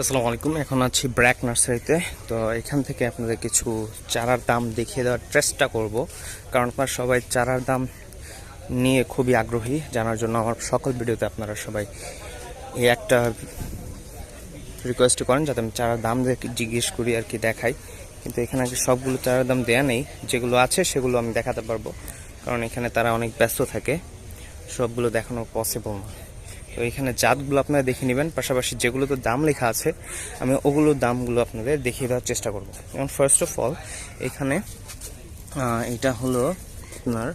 আসসালামু আলাইকুম, এখন আছি ব্র্যাক নার্সারিতে তো। এখান থেকে আপনাদের কিছু চারার দাম দেখিয়ে দেওয়ার চেষ্টা করব। কারণ আপনারা সবাই চারার দাম নিয়ে খুবই আগ্রহী, জানার জন্য আমার সকল ভিডিওতে আপনারা সবাই এই একটা রিকোয়েস্ট করেন, যাতে আমি চারার দাম দেখে জিজ্ঞেস করি আর কি দেখাই। কিন্তু এখানে আর কি সবগুলো চারার দাম দেয়া নেই। যেগুলো আছে সেগুলো আমি দেখাতে পারব। কারণ এখানে তারা অনেক ব্যস্ত থাকে। সবগুলো দেখানো পসিবল না। তো এখানে জাতগুলো আপনারা দেখে নেবেন। পাশাপাশি যেগুলো তো দাম লেখা আছে, আমি ওগুলোর দামগুলো আপনাদের দেখিয়ে দেওয়ার চেষ্টা করব। যেমন ফার্স্ট অফ অল এখানে এটা হলো আপনার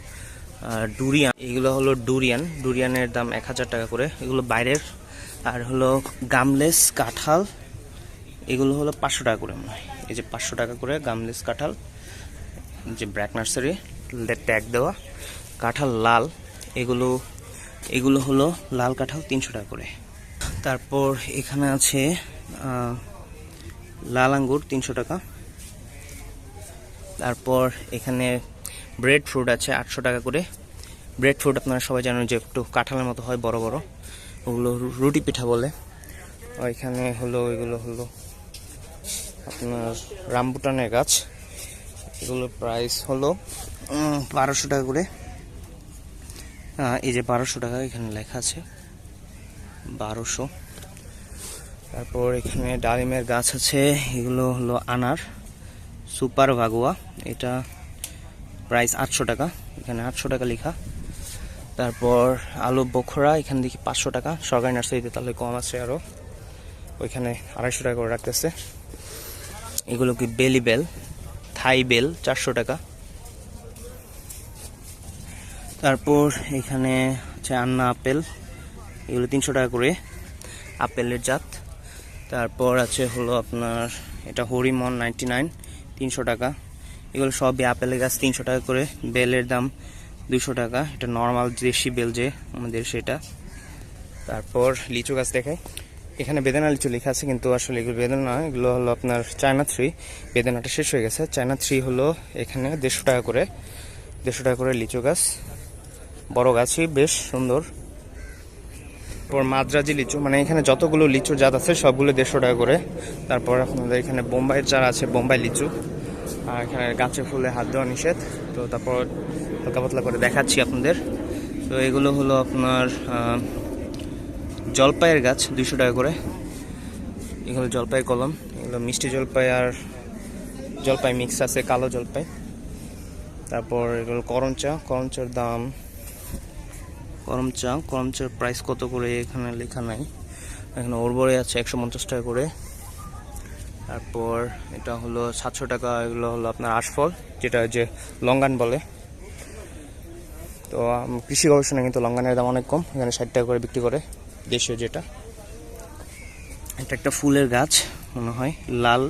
ডুরিয়ান এগুলো হলো ডুরিয়ান ডুরিয়ানের দাম এক হাজার টাকা করে। এগুলো বাইরের। আর হলো গামলেস কাঁঠাল। এগুলো হলো পাঁচশো টাকা করে মনে এই যে পাঁচশো টাকা করে গামলেস কাঁঠাল। যে ব্র্যাক নার্সারি ট্যাগ দেওয়া। কাঁঠাল লাল। এগুলো এগুলো হলো লাল কাঁঠাল তিনশো টাকা করে। তারপর এখানে আছে লাল আঙ্গুর তিনশো টাকা। তারপর এখানে ব্রেড ফ্রুট আছে আটশো টাকা করে। ব্রেড ফ্রুট আপনারা সবাই জানেন যে একটু কাঁঠালের মতো হয়, বড় বড়। ওগুলো রুটি পিঠা বলে। এখানে হলো, এগুলো হলো আপনার রামবুটানের গাছ। এগুলোর প্রাইস হলো বারোশো টাকা করে। এই যে বারোশো টাকা এখানে লেখা আছে। বারোশো। তারপর এখানে ডালিমের গাছ আছে, এগুলো হলো আনার, সুপার ভাগুয়া। এটা প্রাইস আটশো টাকা, এখানে আটশো টাকা লেখা। তারপর আলু বখরা, এখানে দেখি পাঁচশো টাকা। সরকারি নার্সারিতে তাহলে কম আছে আরও ওইখানে আড়াইশো টাকা করে রাখতেছে। এগুলো কি বেলি বেল? থাই বেল, চারশো টাকা। তারপর এখানে হচ্ছে আন্না আপেল। এগুলো তিনশো টাকা করে আপেলের জাত। তারপর আছে হলো আপনার এটা হরিমন নাইনটি নাইন, তিনশো টাকা। এগুলো সবই আপেলের গাছ, তিনশো টাকা করে। বেলের দাম দুশো টাকা। এটা নর্মাল দেশি বেল যে আমাদের সেটা। তারপর লিচু গাছ দেখায় এখানে বেদানা লিচু লেখা আছে, কিন্তু আসলে এগুলো বেদানা এগুলো হলো আপনার চায়না থ্রি। বেদানাটা শেষ হয়ে গেছে। চায়না থ্রি হলো এখানে দেড়শো টাকা করে, দেড়শো টাকা করে লিচু গাছ। বড় গাছই, বেশ সুন্দর। তারপর মাদ্রাজি লিচু মানে এখানে যতগুলো লিচুর জাত আছে, সবগুলো দেড়শো টাকা করে। তারপর আপনাদের এখানে বোম্বাইয়ের চারা আছে, বোম্বাই লিচু। আর এখানে গাছে ফুলে হাত দেওয়া নিষেধ। তো তারপর হালকা পাতলা করে দেখাচ্ছি আপনাদের। তো এগুলো হলো আপনার জলপাইয়ের গাছ, দুইশো টাকা করে। এগুলো জলপাই কলম। এগুলো মিষ্টি জলপাই আর জলপাই মিক্স আছে, কালো জলপাই। তারপর এগুলো করমচা। করমচার দাম করমচা করমচার প্রাইস কত করে এখানে লেখা নাই। এখানে ওরবরে আছে একশো পঞ্চাশ টাকা করে। তারপর এটা হলো সাতশো টাকা, এগুলো হলো আপনার আশফল, যেটা যে লঙ্গান বলে। তো কৃষি গবেষণা কিন্তু লঙ্গানের দাম অনেক কম, এখানে ষাট টাকা করে বিক্রি করে দেশীয় যেটা। এটা একটা ফুলের গাছ, মনে হয় লাল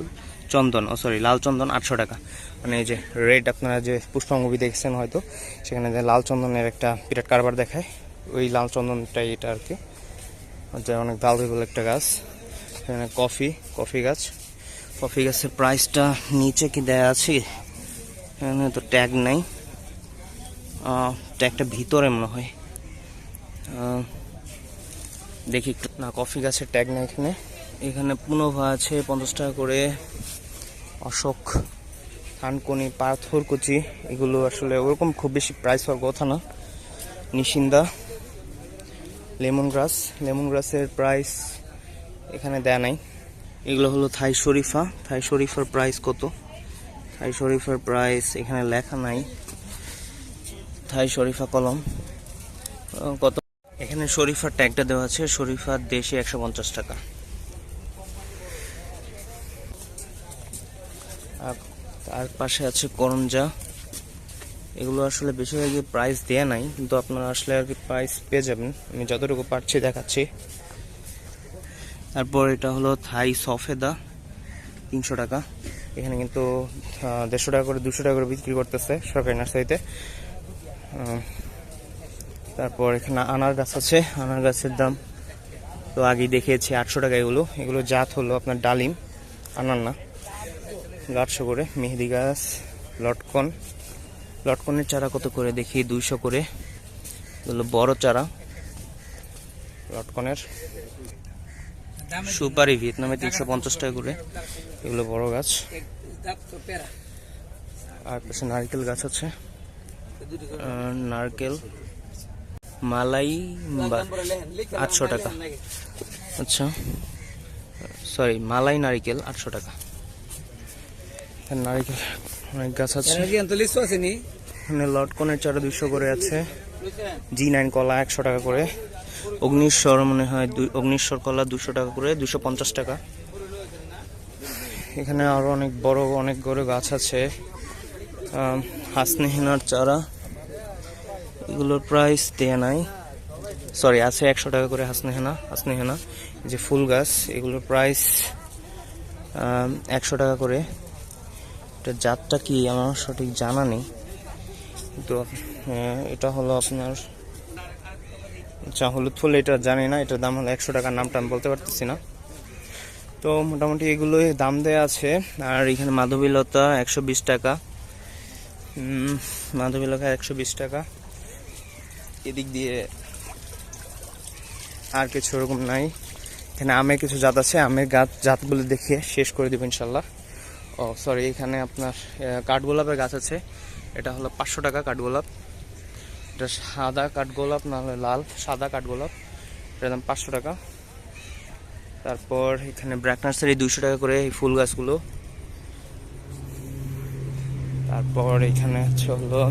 চন্দন, ও সরি লাল চন্দন আটশো টাকা। মানে এই যে রেড আপনারা যে পুষ্পা মুভি দেখছেন হয়তো, সেখানে লাল চন্দনের একটা বিরাট কারবার দেখায়। ওই লাল চন্দনটাই এটা আর কি। যে অনেক ভ্যালুয়েবল একটা গাছ। এখানে কফি কফি গাছ। কফি গাছের প্রাইসটা নিচে কি দেয়া আছে? এখানে তো ট্যাগ নাই। ট্যাগটা ভিতরে মনে হয়। দেখি না, কফি গাছের ট্যাগ নেই এখানে। এখানে পুনোভা আছে পঞ্চাশ টাকা করে। অশোক থানকনি পাথরকুচি, এগুলো আসলে ওরকম খুব বেশি প্রাইস হওয়ার কথা না। নিশিন্দা। লেমন গ্রাস লেমন গ্রাসের প্রাইস এখানে দেয়া নাই। এগুলো হলো থাই শরীফা। থাই শরীফার প্রাইস কত? থাই শরীফার প্রাইস এখানে লেখা নাই। থাই শরীফা কলম। কত? এখানে শরীফার ট্যাগটা দেওয়া আছে শরীফার দেশে একশো পঞ্চাশ টাকা। আর তার পাশে আছে করঞ্জা। এগুলো আসলে বেশিরভাগই প্রাইস দেয়া নাই, কিন্তু আপনারা আসলে আর কি প্রাইস পেয়ে যাবেন। আমি যতটুকু পারছি দেখাচ্ছি। তারপর এটা হলো থাই সফেদা তিনশো টাকা। এখানে কিন্তু দেড়শো টাকা করে, দুশো টাকা করে বিক্রি করতেছে সরকারি নার্সারিতে। তারপর এখানে আনার গাছ আছে, আনার গাছের দাম তো আগেই দেখিয়েছি, আটশো টাকা এগুলো। এগুলো জাত হলো আপনার ডালিম, আনার না। আটশো করে মেহেদি গাছ, লটকন। লটকনের চারা কত করে? দেখি, দুইশো করে। এগুলো বড় চারা। লটকনের সুপারি ভিয়েতনামে তিনশো পঞ্চাশ টাকা করে। এগুলো বড় গাছ। আর পাশে নারকেল গাছ আছে। নারকেল। মালাই আটশো টাকা। আচ্ছা। সরি, মালাই নারিকেল আটশো টাকা। নারিকেল অনেক গাছ আছে। এখানে লটকনের চারা দুইশো করে আছে। জি নাইন কলা একশো টাকা করে। অগ্নিশ্বর মনে হয় অগ্নিশ্বর কলা দুশো টাকা করে দুশো পঞ্চাশ টাকা। এখানে আরও অনেক বড় অনেক বড় গাছ আছে। হাসনেহেনার চারা। এগুলোর প্রাইস দেয়া নাই। সরি আছে একশো টাকা করে হাসনেহেনা হাসনেহেনা যে ফুল গাছ এগুলোর প্রাইস একশো টাকা করে। এটা জাতটা কি আমার সঠিক জানা নেই। তো এটা হলো আপনার আচ্ছা হলুদ ফুল এটা জানি না, এটার দাম হলো একশো টাকার নামটা আমি বলতে পারতেছি না। তো মোটামুটি এগুলোই দাম দেয়া আছে, আর এখানে মাধবীলতা একশো বিশ টাকা। মাধবীলতা একশো বিশ টাকা। এদিক দিয়ে আর কিছু ওরকম নাই। এখানে আমের কিছু জাত আছে, আমের গাছ, জাতগুলো দেখিয়ে শেষ করে দেবো ইনশাল্লাহ। ও সরি এখানে আপনার কাঠগোলাপের গাছ আছে। এটা হলো পাঁচশো টাকা কাঠগোলাপ। এটা সাদা কাঠগোলাপ, না হলে লাল, সাদা কাঠগোলাপ। এটার দাম পাঁচশো টাকা। তারপর এখানে ব্র্যাক নার্সারি দুইশো টাকা করে এই ফুল গাছগুলো। তারপর এখানে হচ্ছে হলো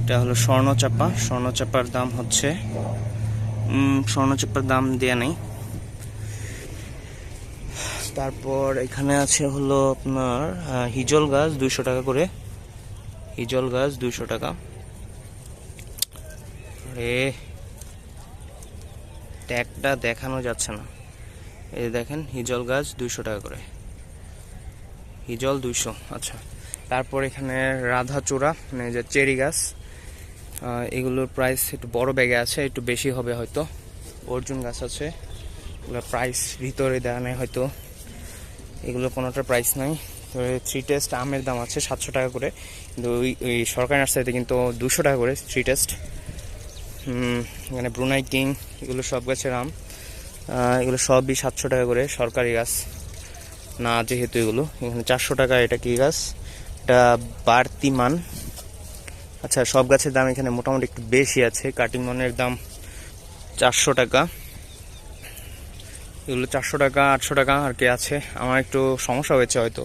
এটা হলো স্বর্ণচাপা। স্বর্ণচাপার দাম হচ্ছে স্বর্ণচাপার দাম দেয়া নেই। তারপর এখানে আছে হলো আপনার হিজল গাছ দুইশো টাকা করে। হিজল গাছ দুইশো টাকা। রে ট্যাগটা দেখানো যাচ্ছে না। এই দেখেন, হিজল গাছ দুইশো টাকা করে। হিজল দুইশো আচ্ছা। তারপর এখানে রাধা চূড়া মানে যে চেরি গাছ। এগুলোর প্রাইস একটু বড় ব্যাগে আছে, একটু বেশি হবে হয়তো। অর্জুন গাছ আছে। এগুলোর প্রাইস ভিতরে দেওয়া নেই হয়তো। এগুলো কোনোটার প্রাইস নাই। তো থ্রি টেস্ট আমের দাম আছে সাতশো টাকা করে। কিন্তু ওই সরকারি নার্সারিতে কিন্তু দুশো টাকা করে থ্রি টেস্ট এখানে ব্রুনাই কিং এগুলো সব গাছের আম। এগুলো সবই সাতশো টাকা করে সরকারি গাছ। না, যেহেতু এগুলো, এখানে চারশো টাকা, এটা কি গাছ? এটা বাড়তি মান। আচ্ছা সব গাছের দাম এখানে মোটামুটি একটু বেশি আছে। কাটিং মনের দাম চারশো টাকা। এগুলো চারশো টাকা, আটশো টাকা আর কি আছে। আমার একটু সমস্যা হয়েছে হয়তো।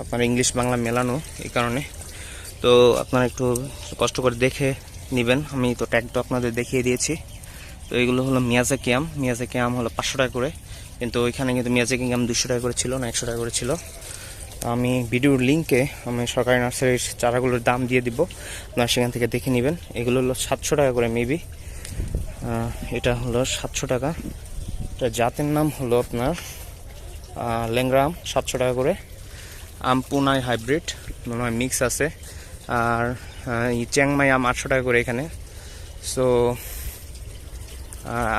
আপনার ইংলিশ বাংলা মেলানো এই কারণে। তো আপনারা একটু কষ্ট করে দেখে নেবেন। আমি তো ট্যাগটা আপনাদের দেখিয়ে দিয়েছি। তো এগুলো হলো মিয়াজাকি আম। মিয়াজাকি আম হলো পাঁচশো টাকা করে। কিন্তু ওইখানে কিন্তু মিয়াজাকি আম দুশো টাকা করে ছিল না, একশো টাকা করে ছিল। আমি ভিডিওর লিঙ্কে আমি সরকারি নার্সারির চারাগুলোর দাম দিয়ে দিব। আপনারা সেখান থেকে দেখে নেবেন। এগুলো হলো সাতশো টাকা করে মেবি এটা হলো সাতশো টাকা। এটা জাতের নাম হলো আপনার আহ, ল্যাংরাম সাতশো টাকা করে। আম পুনাই হাইব্রিড মনে হয় মিক্স আছে। আর চ্যাংমাই আম আটশো টাকা করে এখানে। সো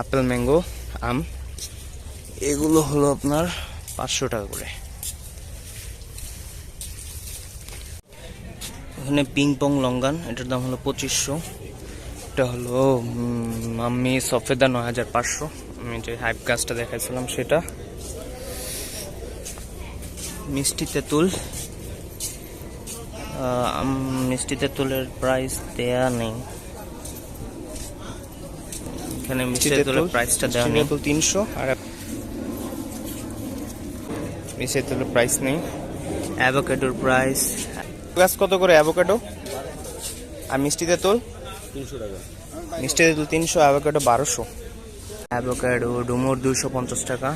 আপেল ম্যাঙ্গো আম এগুলো হলো আপনার পাঁচশো টাকা করে। এখানে পিং পং লঙ্গান এটার দাম হলো পঁচিশশো। এটা হলো মাম্মি সফেদা নয় হাজার পাঁচশো। আমি যে হাইপ গাছটা দেখাইছিলাম সেটা। মিষ্টি তেঁতুল। মিষ্টি তেঁতুলের প্রাইস দেয়া নেই। এখানে মিষ্টি তেঁতুলের প্রাইসটা দেওয়া নেই। তিনশো আর মিষ্টি তেঁতুলের প্রাইস নেই। অ্যাভোকাডোর প্রাইস গাছ কত করে অ্যাভোকাডো আর মিষ্টি তেঁতুল? মিষ্টি তেঁতুল তিনশো অ্যাভোকাডো বারোশো। অ্যাভোকাডো, ডুমোর দুশো পঞ্চাশ টাকা।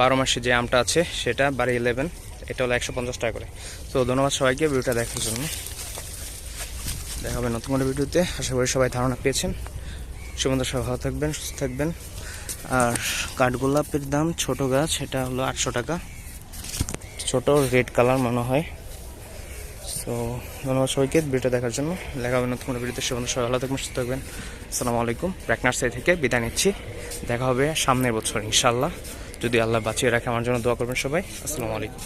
বারো মাসে যে আমটা আছে, সেটা বাড়ি ইলেভেন এটা হলো একশো পঞ্চাশ টাকা করে। তো ধন্যবাদ সবাইকে ভিডিওটা দেখার জন্য। দেখা হবে নতুন কোনো ভিডিওতে। আশা করি সবাই ধারণা পেয়েছেন। সুমন্ত সবাই ভালো থাকবেন, সুস্থ থাকবেন। আর কাঠগোলাপের দাম ছোট গাছ এটা হলো আটশো টাকা। ছোট রেড কালার মনে হয়। তো ধন্যবাদ সবাইকে ভিডিওটা দেখার জন্য। দেখা হবে নতুন কোনো ভিডিওতে। সুমন্ত সবাই ভালো থাকবেন, সুস্থ থাকবেন। আসসালামু আলাইকুম। ব্র্যাক নার্সারি থেকে বিদায় নিচ্ছি। দেখা হবে সামনের বছর ইনশাল্লাহ যদি আল্লাহ বাঁচিয়ে রাখে, আমার জন্য দোয়া করবেন সবাই। আসসালামু আলাইকুম।